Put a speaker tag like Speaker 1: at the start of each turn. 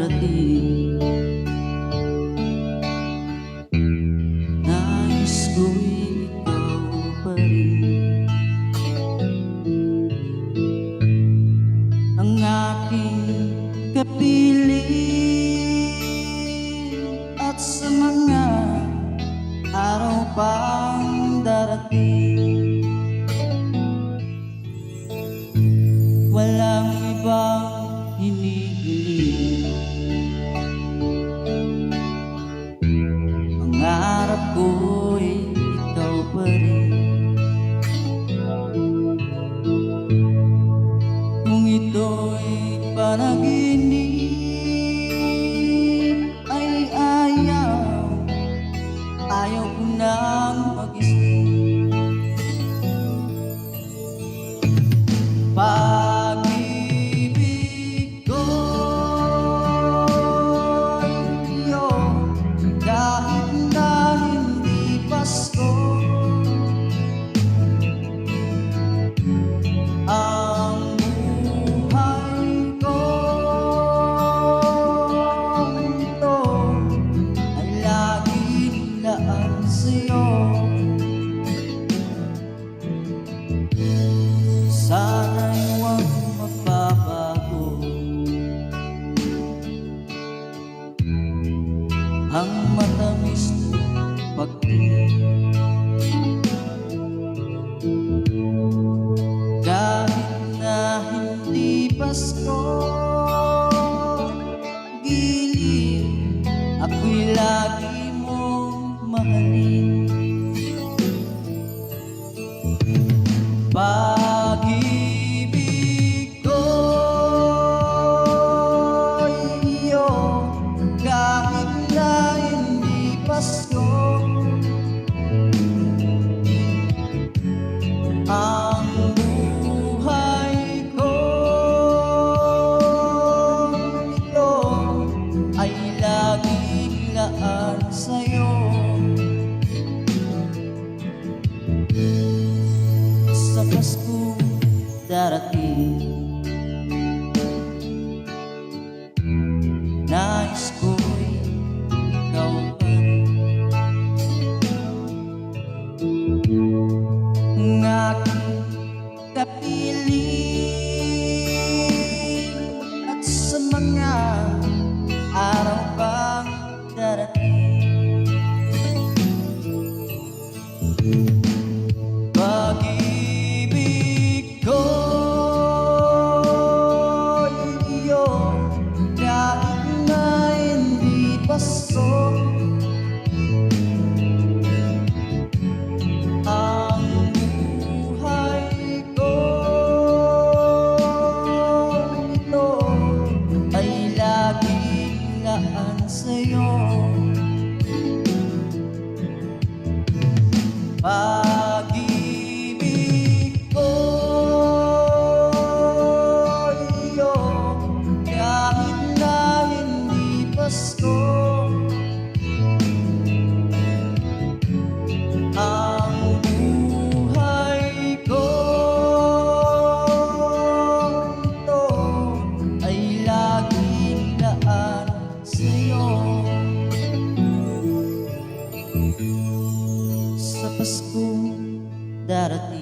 Speaker 1: Darating. Nais ko'y ikaw pa rin. Ang aking kapiling. At sa mga araw pang darating Pangarap ko'y ikaw pa rin. Kung ito'y panaginip Ay ayaw. Ayaw ko nang mag-isip Ang matamis na pagtingin Kahit na hindi Pasko Giliw Ako'y lagi mong mahalin sa Pasko darating sa'yo. Pag-ibig darating